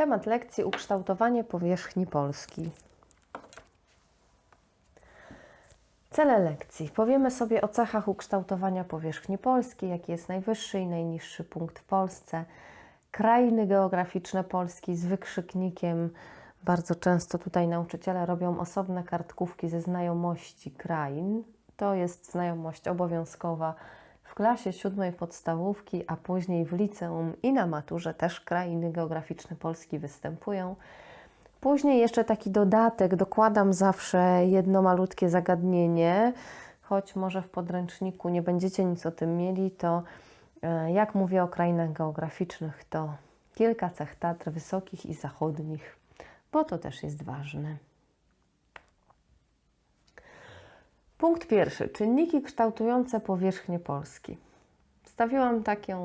Temat lekcji ukształtowanie powierzchni Polski. Cele lekcji. Powiemy sobie o cechach ukształtowania powierzchni Polski, jaki jest najwyższy i najniższy punkt w Polsce. Krainy geograficzne Polski z wykrzyknikiem. Bardzo często tutaj nauczyciele robią osobne kartkówki ze znajomości krain. To jest znajomość obowiązkowa w klasie siódmej podstawówki, a później w liceum i na maturze też krainy geograficzne Polski występują. Później jeszcze taki dodatek, dokładam zawsze jedno malutkie zagadnienie, choć może w podręczniku nie będziecie nic o tym mieli, to e, jak mówię o krainach geograficznych, to kilka cech Tatr wysokich i zachodnich, bo to też jest ważne. Punkt pierwszy. Czynniki kształtujące powierzchnię Polski. Stawiłam taki y,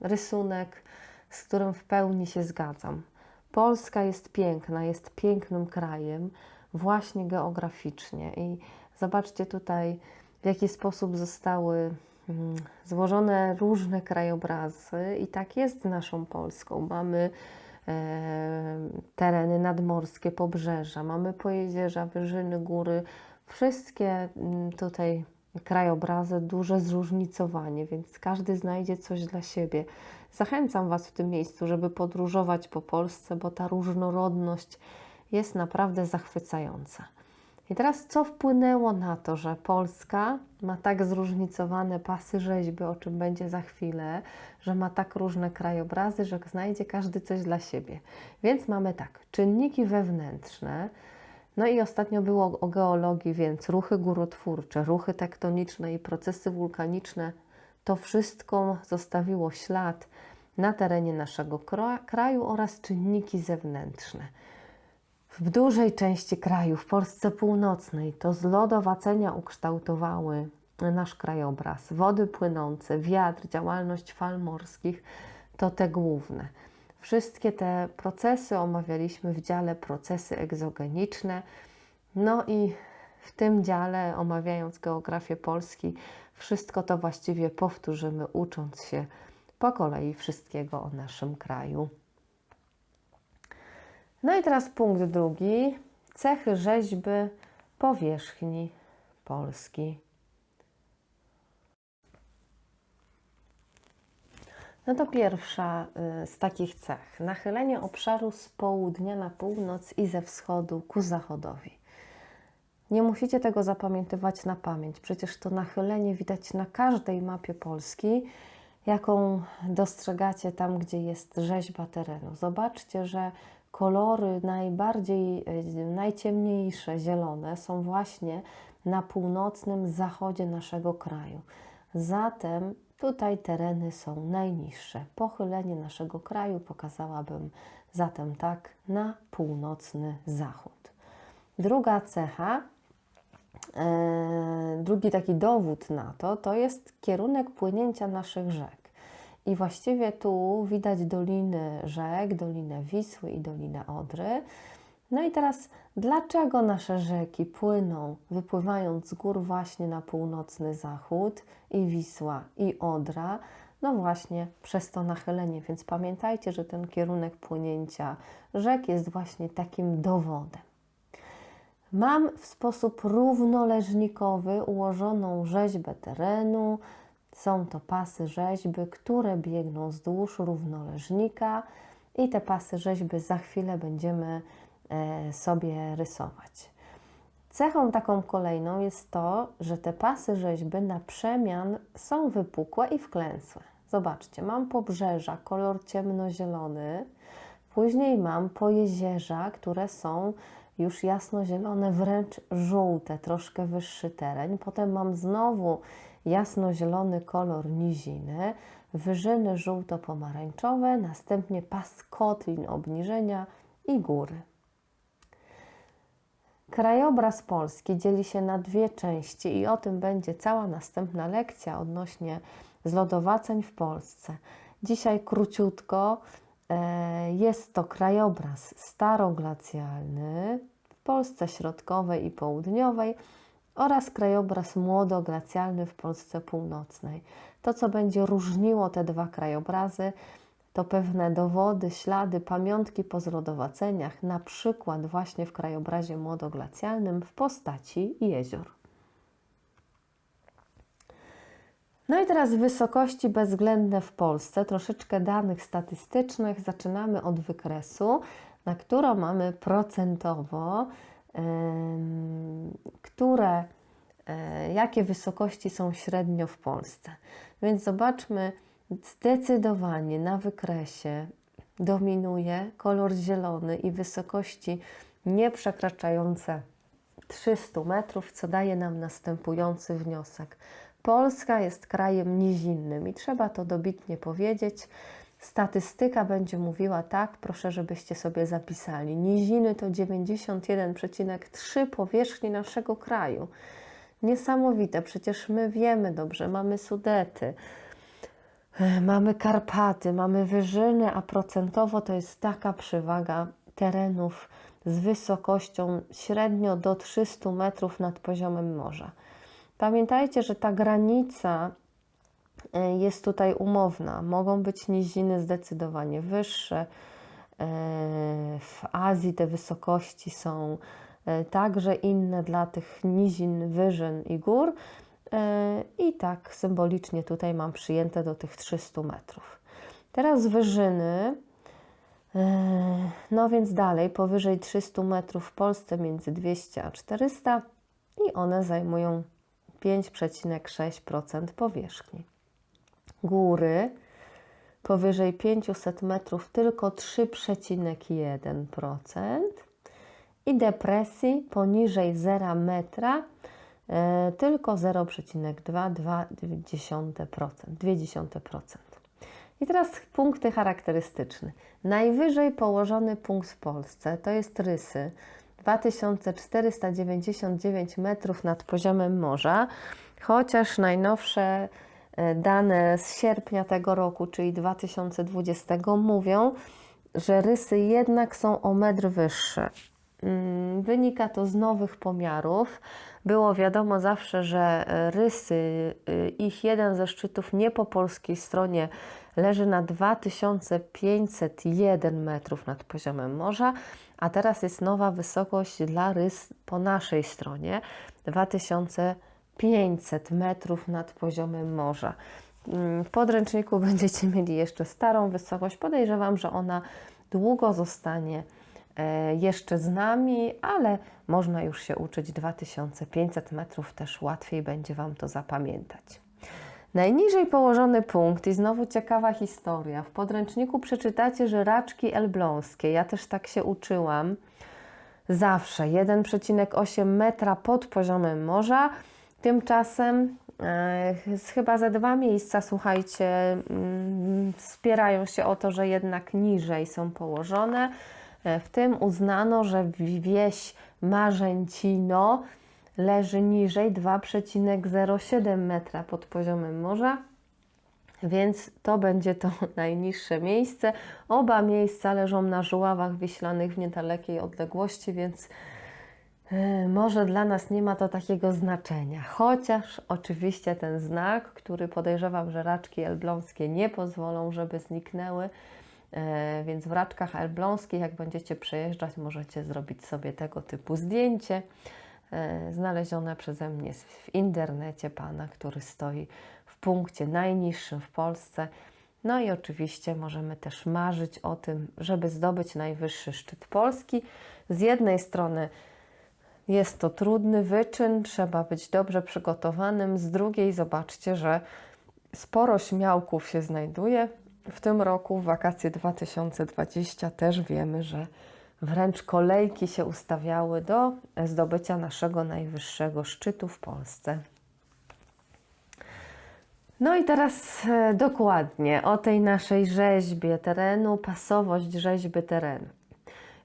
rysunek, z którym w pełni się zgadzam. Polska jest piękna, jest pięknym krajem, właśnie geograficznie. I zobaczcie tutaj, w jaki sposób zostały mm, złożone różne krajobrazy, i tak jest naszą Polską. Mamy e, tereny nadmorskie, pobrzeża, mamy pojezierza, wyżyny, góry, wszystkie mm, tutaj krajobrazy, duże zróżnicowanie, więc każdy znajdzie coś dla siebie. Zachęcam Was w tym miejscu, żeby podróżować po Polsce, bo ta różnorodność jest naprawdę zachwycająca. I teraz co wpłynęło na to, że Polska ma tak zróżnicowane pasy rzeźby, o czym będzie za chwilę, że ma tak różne krajobrazy, że znajdzie każdy coś dla siebie. Więc mamy tak, czynniki wewnętrzne, no i ostatnio było o geologii, więc ruchy górotwórcze, ruchy tektoniczne i procesy wulkaniczne, to wszystko zostawiło ślad na terenie naszego kraju oraz czynniki zewnętrzne. W dużej części kraju, w Polsce Północnej, to zlodowacenia ukształtowały nasz krajobraz. Wody płynące, wiatr, działalność fal morskich to te główne. Wszystkie te procesy omawialiśmy w dziale procesy egzogeniczne. No i w tym dziale, omawiając geografię Polski, wszystko to właściwie powtórzymy, ucząc się po kolei wszystkiego o naszym kraju. No i teraz punkt drugi. Cechy rzeźby powierzchni Polski. No to pierwsza y, z takich cech. Nachylenie obszaru z południa na północ i ze wschodu ku zachodowi. Nie musicie tego zapamiętywać na pamięć. Przecież to nachylenie widać na każdej mapie Polski, jaką dostrzegacie tam, gdzie jest rzeźba terenu. Zobaczcie, że kolory najbardziej, y, najciemniejsze, zielone są właśnie na północnym zachodzie naszego kraju. Zatem Tutaj tereny są najniższe. Pochylenie naszego kraju pokazałabym zatem tak na północny zachód. Druga cecha, e, drugi taki dowód na to, to jest kierunek płynięcia naszych rzek. I właściwie tu widać doliny rzek, dolinę Wisły i dolinę Odry. No i teraz, dlaczego nasze rzeki płyną, wypływając z gór właśnie na północny zachód i Wisła i Odra? No właśnie przez to nachylenie, więc pamiętajcie, że ten kierunek płynięcia rzek jest właśnie takim dowodem. Mam w sposób równoleżnikowy ułożoną rzeźbę terenu. Są to pasy rzeźby, które biegną wzdłuż równoleżnika i te pasy rzeźby za chwilę będziemy sobie rysować. Cechą taką kolejną jest to, że te pasy rzeźby na przemian są wypukłe i wklęsłe. Zobaczcie, mam pobrzeża, kolor ciemnozielony, później mam pojezierza, które są już jasnozielone, wręcz żółte, troszkę wyższy teren. Potem mam znowu jasnozielony kolor niziny, wyżyny żółto-pomarańczowe, następnie pas kotlin obniżenia i góry. Krajobraz Polski dzieli się na dwie części i o tym będzie cała następna lekcja odnośnie zlodowaceń w Polsce. Dzisiaj króciutko e, jest to krajobraz staroglacjalny w Polsce środkowej i południowej oraz krajobraz młodoglacialny w Polsce północnej. To, co będzie różniło te dwa krajobrazy, to pewne dowody, ślady, pamiątki po zlodowaceniach, na przykład właśnie w krajobrazie młodoglacjalnym w postaci jezior. No i teraz wysokości bezwzględne w Polsce, troszeczkę danych statystycznych. Zaczynamy od wykresu, na którą mamy procentowo, które, e, jakie wysokości są średnio w Polsce. Więc zobaczmy, zdecydowanie na wykresie dominuje kolor zielony i wysokości nie przekraczające 300 metrów, co daje nam następujący wniosek. Polska jest krajem nizinnym i trzeba to dobitnie powiedzieć. Statystyka będzie mówiła tak, proszę, żebyście sobie zapisali. Niziny to 91,3 powierzchni naszego kraju. Niesamowite, przecież my wiemy dobrze, mamy Sudety, mamy Karpaty, mamy Wyżyny, a procentowo to jest taka przewaga terenów z wysokością średnio do 300 metrów nad poziomem morza. Pamiętajcie, że ta granica e, jest tutaj umowna. Mogą być niziny zdecydowanie wyższe. E, w Azji te wysokości są e, także inne dla tych nizin, wyżyn i gór. I tak symbolicznie tutaj mam przyjęte do tych 300 metrów. Teraz wyżyny, no więc dalej, powyżej 300 metrów w Polsce między 200 a 400 i one zajmują 5,6% powierzchni. Góry powyżej 500 metrów tylko 3,1% i depresji poniżej 0 metra e, tylko 0,2%. I teraz punkty charakterystyczne. Najwyżej położony punkt w Polsce to jest Rysy 2499 metrów nad poziomem morza, chociaż najnowsze e, dane z sierpnia tego roku, czyli 2020, mówią, że rysy jednak są o metr wyższe. Mm, wynika to z nowych pomiarów. Było wiadomo zawsze, że e, rysy, e, ich jeden ze szczytów nie po polskiej stronie leży na 2501 metrów nad poziomem morza, a teraz jest nowa wysokość dla rys po naszej stronie 2500 metrów nad poziomem morza. Mm, w podręczniku będziecie mieli jeszcze starą wysokość. Podejrzewam, że ona długo zostanie jeszcze z nami, ale można już się uczyć 2500 metrów, też łatwiej będzie Wam to zapamiętać. Najniżej położony punkt i znowu ciekawa historia. W podręczniku przeczytacie, że raczki elbląskie, ja też tak się uczyłam, zawsze 1,8 metra pod poziomem morza. Tymczasem e, chyba ze dwa miejsca, słuchajcie, mm, wspierają się o to, że jednak niżej są położone. E, w tym uznano, że wieś Marzęcino leży niżej 2,07 metra pod poziomem morza, więc to będzie to najniższe miejsce. Oba miejsca leżą na żuławach wiślanych w niedalekiej odległości, więc e, może dla nas nie ma to takiego znaczenia. Chociaż oczywiście ten znak, który podejrzewam, że raczki elbląskie nie pozwolą, żeby zniknęły, więc w raczkach elbląskich, jak będziecie przejeżdżać, możecie zrobić sobie tego typu zdjęcie. E, znalezione przeze mnie w internecie pana, który stoi w punkcie najniższym w Polsce. No i oczywiście możemy też marzyć o tym, żeby zdobyć najwyższy szczyt Polski. Z jednej strony jest to trudny wyczyn, trzeba być dobrze przygotowanym, z drugiej zobaczcie, że sporo śmiałków się znajduje. W tym roku, w wakacje 2020, też wiemy, że Wręcz kolejki się ustawiały do zdobycia naszego najwyższego szczytu w Polsce. No i teraz e, dokładnie o tej naszej rzeźbie terenu, pasowość rzeźby terenu.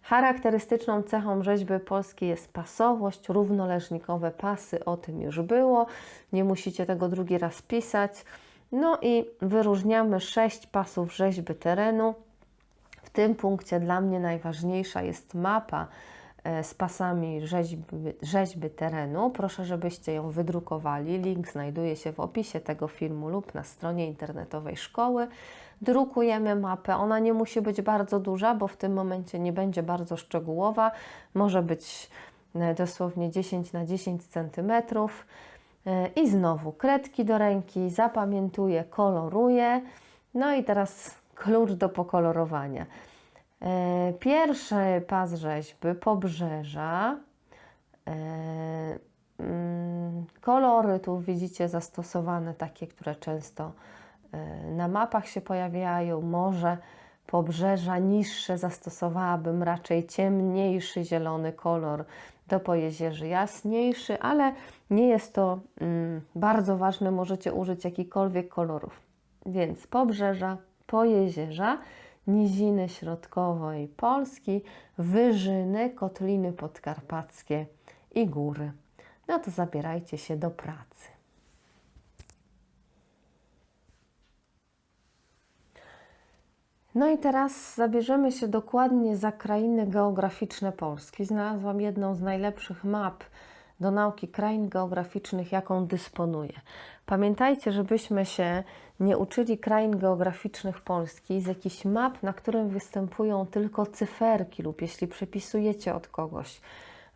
Charakterystyczną cechą rzeźby polskiej jest pasowość, równoleżnikowe pasy, o tym już było, nie musicie tego drugi raz pisać. No i wyróżniamy sześć pasów rzeźby terenu, tym punkcie dla mnie najważniejsza jest mapa e, z pasami rzeźby, rzeźby terenu. Proszę, żebyście ją wydrukowali. Link znajduje się w opisie tego filmu lub na stronie internetowej szkoły. Drukujemy mapę. Ona nie musi być bardzo duża, bo w tym momencie nie będzie bardzo szczegółowa. Może być e, dosłownie 10 na 10 cm. I znowu kredki do ręki, zapamiętuję, koloruję. No i teraz klucz do pokolorowania. E, Pierwszy pas rzeźby, pobrzeża. E, mm, Kolory tu widzicie zastosowane, takie, które często e, na mapach się pojawiają. Może pobrzeża niższe zastosowałabym raczej ciemniejszy zielony kolor do pojezierzy jaśniejszy, ale nie jest to mm, bardzo ważne, możecie użyć jakichkolwiek kolorów. Więc pobrzeża, pojezierza, niziny środkowej Polski, wyżyny, kotliny podkarpackie i góry. No to zabierajcie się do pracy. No i teraz zabierzemy się dokładnie za krainy geograficzne Polski. Znalazłam jedną z najlepszych map do nauki krain geograficznych, jaką dysponuję. Pamiętajcie, żebyśmy się nie uczyli krain geograficznych Polski z jakichś map, na którym występują tylko cyferki lub jeśli przepisujecie od kogoś.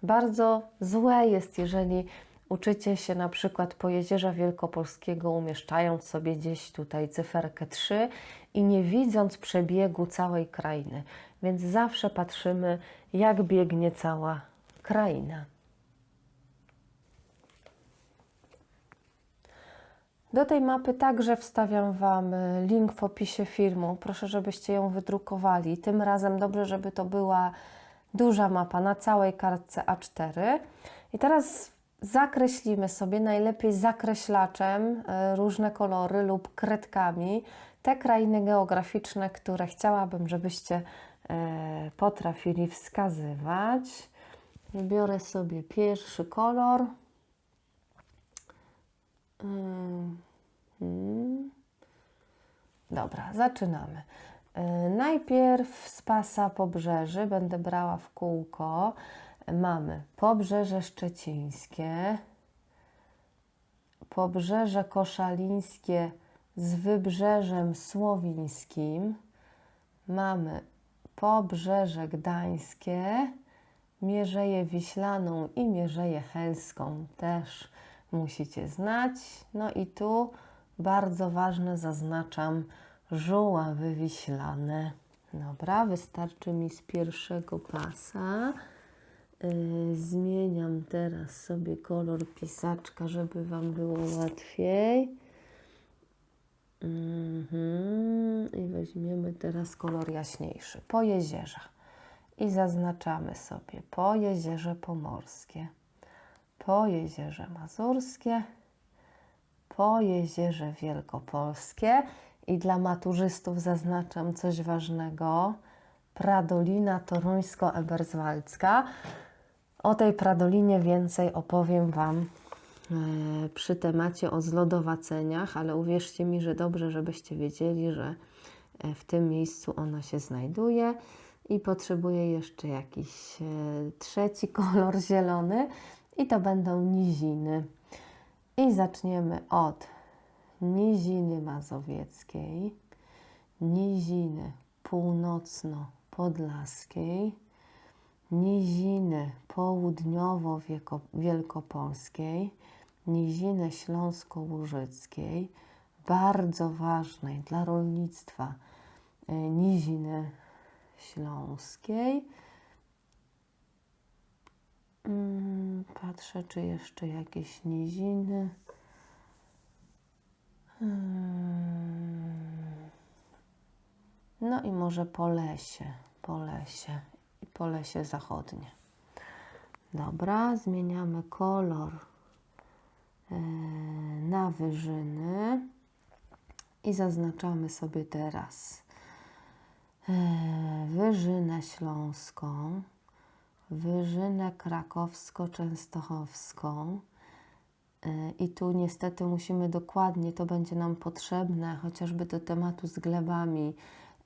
Bardzo złe jest, jeżeli uczycie się na przykład po Jezierza Wielkopolskiego, umieszczając sobie gdzieś tutaj cyferkę 3 i nie widząc przebiegu całej krainy. Więc zawsze patrzymy, jak biegnie cała kraina. Do tej mapy także wstawiam Wam y, link w opisie filmu. Proszę, żebyście ją wydrukowali. Tym razem dobrze, żeby to była duża mapa na całej kartce A4. I teraz zakreślimy sobie najlepiej zakreślaczem y, różne kolory lub kredkami te krainy geograficzne, które chciałabym, żebyście y, potrafili wskazywać. Biorę sobie pierwszy kolor. Mhm. Dobra, zaczynamy. Y, Najpierw z pasa pobrzeży będę brała w kółko. Mamy Pobrzeże Szczecińskie, Pobrzeże Koszalińskie z Wybrzeżem Słowińskim. Mamy Pobrzeże Gdańskie, Mierzeję Wiślaną i Mierzeję Helską też musicie znać. No i tu bardzo ważne zaznaczam żuławy wiślane. Dobra, wystarczy mi z pierwszego pasa. Yy, zmieniam teraz sobie kolor pisaczka, żeby Wam było łatwiej. Mhm. I weźmiemy teraz kolor jaśniejszy. Po jezierzach. I zaznaczamy sobie po jezierze pomorskie po Jezierze Mazurskie, po Jezierze Wielkopolskie i dla maturzystów zaznaczam coś ważnego. Pradolina toruńsko-eberswaldzka. O tej Pradolinie więcej opowiem Wam e, przy temacie o zlodowaceniach, ale uwierzcie mi, że dobrze, żebyście wiedzieli, że e, w tym miejscu ona się znajduje i potrzebuję jeszcze jakiś e, trzeci kolor zielony, i to będą niziny. I zaczniemy od niziny mazowieckiej, niziny północno-podlaskiej, niziny południowo-wielkopolskiej, niziny śląsko-łużyckiej, bardzo ważnej dla rolnictwa e, niziny śląskiej, Mm, patrzę, czy jeszcze jakieś niziny. Hmm. No i może po lesie, po lesie po lesie zachodnie. Dobra, zmieniamy kolor e, na wyżyny i zaznaczamy sobie teraz e, wyżynę śląską. Wyżynę krakowsko-częstochowską. Y, I tu niestety musimy dokładnie, to będzie nam potrzebne, chociażby do tematu z glebami.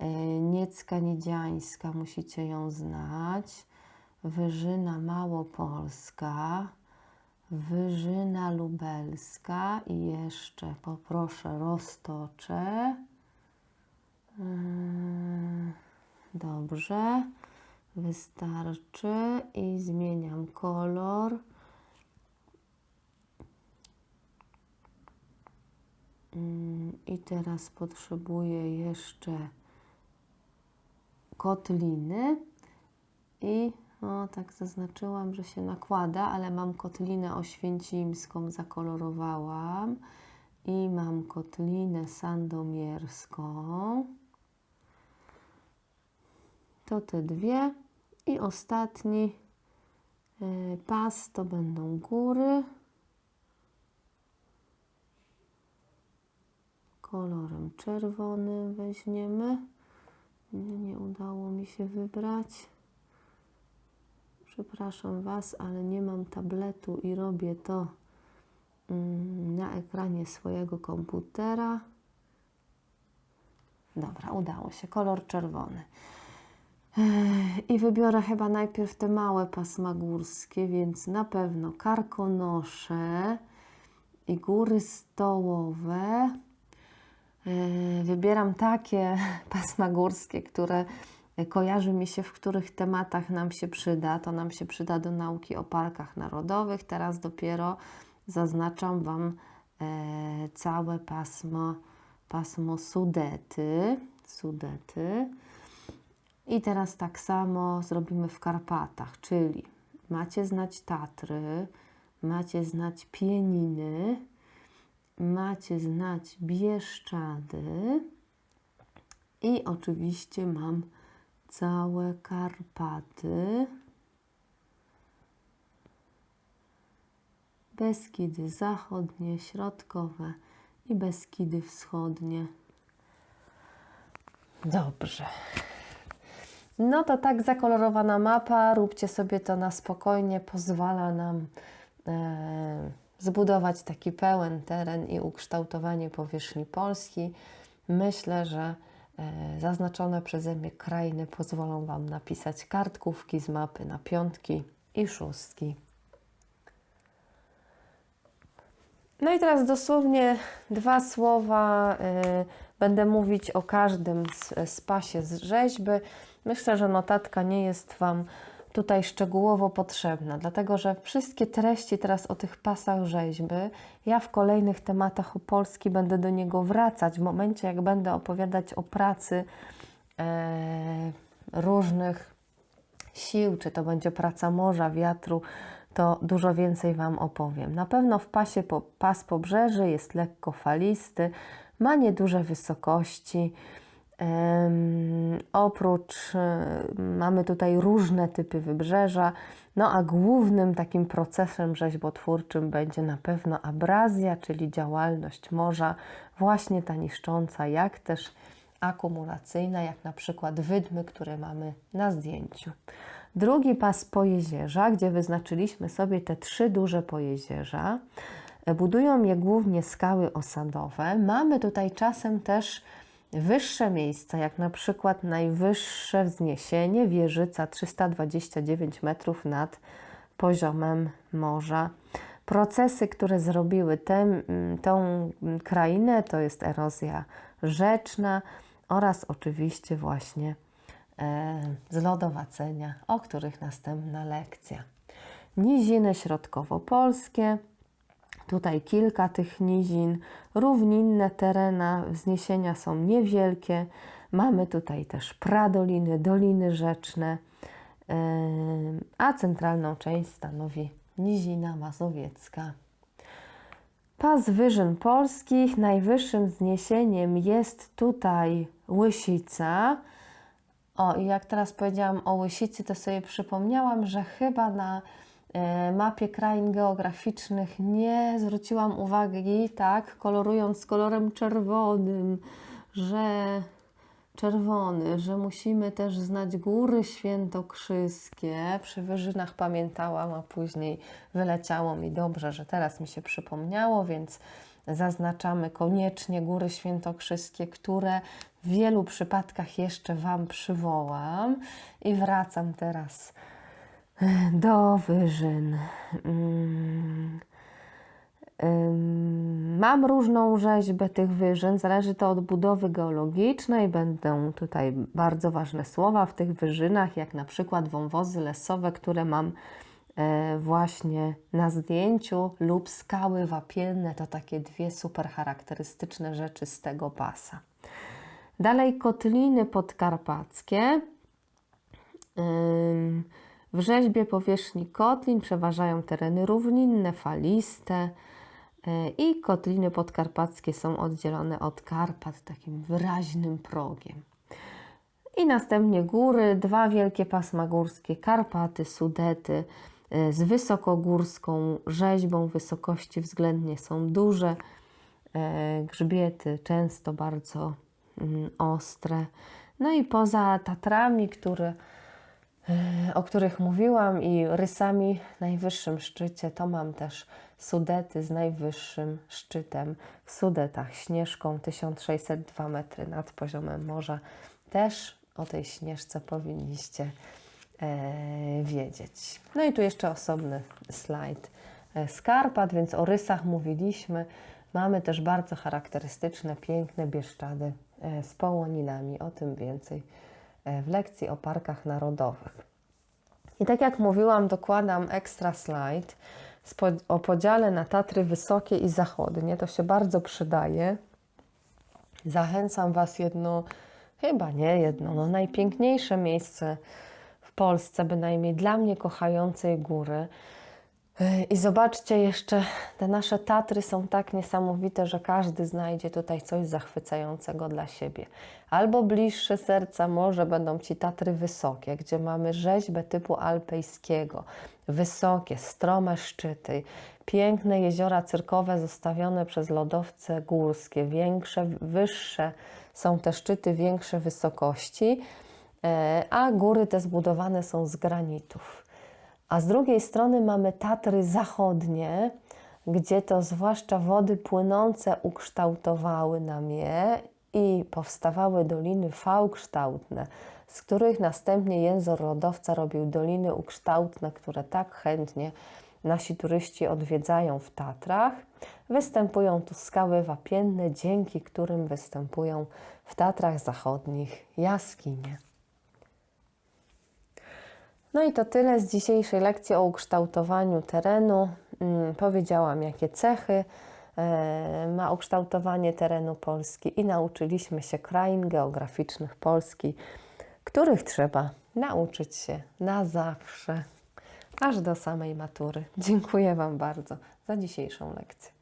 Y, Niecka Niedziańska, musicie ją znać. Wyżyna Małopolska, Wyżyna Lubelska i jeszcze poproszę roztocze. Dobrze, wystarczy i zmieniam kolor. Mm, I teraz potrzebuję jeszcze kotliny i o, tak zaznaczyłam, że się nakłada, ale mam kotlinę oświęcimską, zakolorowałam i mam kotlinę sandomierską. To te dwie i ostatni y, pas to będą góry. Kolorem czerwonym weźmiemy. Nie, nie udało mi się wybrać. Przepraszam Was, ale nie mam tabletu i robię to mm, na ekranie swojego komputera. Dobra, udało się. Kolor czerwony. I wybiorę chyba najpierw te małe pasma górskie, więc na pewno karkonosze i góry stołowe. Yy, Wybieram takie pasma górskie, które kojarzy mi się, w których tematach nam się przyda. To nam się przyda do nauki o parkach narodowych. Teraz dopiero zaznaczam Wam e, całe pasmo, pasmo Sudety. Sudety. I teraz tak samo zrobimy w Karpatach, czyli macie znać Tatry, macie znać Pieniny, macie znać Bieszczady i oczywiście mam całe Karpaty, Beskidy zachodnie, środkowe i Beskidy wschodnie. Dobrze. No to tak zakolorowana mapa, róbcie sobie to na spokojnie, pozwala nam e, zbudować taki pełen teren i ukształtowanie powierzchni Polski. Myślę, że e, zaznaczone przeze mnie krainy pozwolą Wam napisać kartkówki z mapy na piątki i szóstki. No i teraz dosłownie dwa słowa. y, będę mówić o każdym z, z pasie z rzeźby. Myślę, że notatka nie jest Wam tutaj szczegółowo potrzebna, dlatego że wszystkie treści teraz o tych pasach rzeźby, ja w kolejnych tematach o Polski będę do niego wracać w momencie, jak będę opowiadać o pracy e, różnych sił, czy to będzie praca morza, wiatru, to dużo więcej Wam opowiem. Na pewno w pasie po, pas pobrzeży jest lekko falisty, ma nieduże wysokości. Oprócz y, mamy tutaj różne typy wybrzeża, no a głównym takim procesem rzeźbotwórczym będzie na pewno abrazja, czyli działalność morza, właśnie ta niszcząca, jak też akumulacyjna, jak na przykład wydmy, które mamy na zdjęciu. Drugi pas pojezierza, gdzie wyznaczyliśmy sobie te trzy duże pojezierza. Budują je głównie skały osadowe. Mamy tutaj czasem też wyższe miejsca, jak na przykład najwyższe wzniesienie Wieżyca 329 metrów nad poziomem morza. Procesy, które zrobiły tę, tą krainę, to jest erozja rzeczna oraz oczywiście właśnie e, zlodowacenia, o których następna lekcja. Niziny środkowo-polskie, Tutaj kilka tych nizin, równinne terena, wzniesienia są niewielkie. Mamy tutaj też pradoliny, doliny rzeczne, yy, a centralną część stanowi nizina mazowiecka. Pas wyżyn polskich, najwyższym wzniesieniem jest tutaj Łysica. O, i jak teraz powiedziałam o Łysicy, to sobie przypomniałam, że chyba na e, mapie krain geograficznych nie zwróciłam uwagi, tak, kolorując kolorem czerwonym, że czerwony, że musimy też znać góry świętokrzyskie. Przy wyżynach pamiętałam, a później wyleciało mi dobrze, że teraz mi się przypomniało, więc zaznaczamy koniecznie góry świętokrzyskie, które w wielu przypadkach jeszcze Wam przywołam. I wracam teraz do wyżyn. Mm. Mam różną rzeźbę tych wyżyn, zależy to od budowy geologicznej. Będą tutaj bardzo ważne słowa w tych wyżynach, jak na przykład wąwozy lesowe, które mam e, właśnie na zdjęciu, lub skały wapienne. To takie dwie super charakterystyczne rzeczy z tego pasa. Dalej kotliny podkarpackie. Ym, W rzeźbie powierzchni kotlin przeważają tereny równinne, faliste y, i kotliny podkarpackie są oddzielone od Karpat takim wyraźnym progiem. I następnie góry, dwa wielkie pasma górskie, Karpaty, Sudety y, z wysokogórską rzeźbą. Wysokości względnie są duże, e, grzbiety często bardzo mm, ostre. No i poza Tatrami, które, o których mówiłam i rysami najwyższym szczycie, to mam też Sudety z najwyższym szczytem w Sudetach, Śnieżką 1602 metry nad poziomem morza. Też o tej Śnieżce powinniście e, wiedzieć. No i tu jeszcze osobny slajd e, z Karpat, więc o rysach mówiliśmy. Mamy też bardzo charakterystyczne, piękne Bieszczady e, z połoninami. O tym więcej e, w lekcji o parkach narodowych. I tak jak mówiłam, dokładam ekstra slajd o podziale na Tatry wysokie i zachodnie. To się bardzo przydaje. Zachęcam Was jedno, chyba nie jedno, no najpiękniejsze miejsce w Polsce, bynajmniej dla mnie kochającej góry. I zobaczcie jeszcze, te nasze Tatry są tak niesamowite, że każdy znajdzie tutaj coś zachwycającego dla siebie. Albo bliższe serca może będą Ci Tatry wysokie, gdzie mamy rzeźbę typu alpejskiego. Wysokie, strome szczyty, piękne jeziora cyrkowe zostawione przez lodowce górskie, większe, wyższe są te szczyty, większe wysokości, e, a góry te zbudowane są z granitów. A z drugiej strony mamy Tatry zachodnie, gdzie to zwłaszcza wody płynące ukształtowały nam je i powstawały doliny V-kształtne, z których następnie język lodowca robił doliny ukształtne, które tak chętnie nasi turyści odwiedzają w Tatrach. Występują tu skały wapienne, dzięki którym występują w Tatrach zachodnich jaskinie. No i to tyle z dzisiejszej lekcji o ukształtowaniu terenu. Mm, Powiedziałam, jakie cechy e, ma ukształtowanie terenu Polski i nauczyliśmy się krain geograficznych Polski, których trzeba nauczyć się na zawsze, aż do samej matury. Dziękuję Wam bardzo za dzisiejszą lekcję.